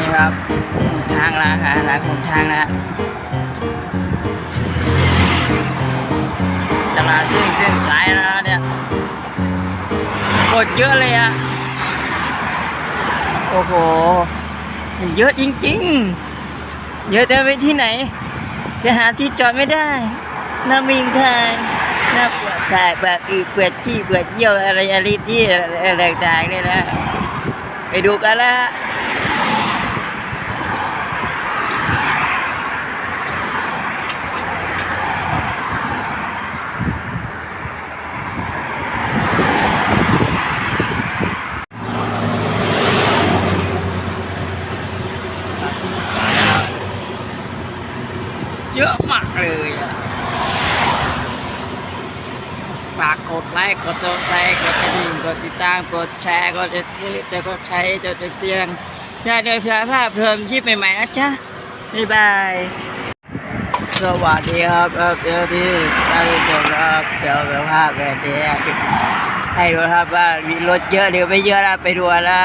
นี่ครับทางละฮะหลังของทางนะฮะตลาดเส้นเส้นสายนะเนี่ยกดเยอะเลยอะโอ้โหเยอะจริงๆ เยอะแต่ไปที่ไหน จะหาที่จอดไม่ได้น้าวิ่งทางน้าปวดถ่ายแบบอือปวดขี้ปวดเยี่ยวอะไรอะไรที่อะไรต่างๆเนี่ยนะ ไปดูกันละ เยอะมากเลยอะฝากกดไลค์กดตัวแชร์กดกระดิ่งกดติดตามกดแชร์กดจะซื้อจะกดใครจะจะเตียงได้โดยเพื่อภาพเพิ่มคลิปใหม่ๆนะจ๊ะบ๊ายบายสวัสดีครับเอ่อเดี๋ยวที่ท่านผู้ชมครับเดี๋ยวแบบภาพแบบนี้ให้ดูครับว่ามีรถเยอะหรือไม่เยอะนะไปดูนะ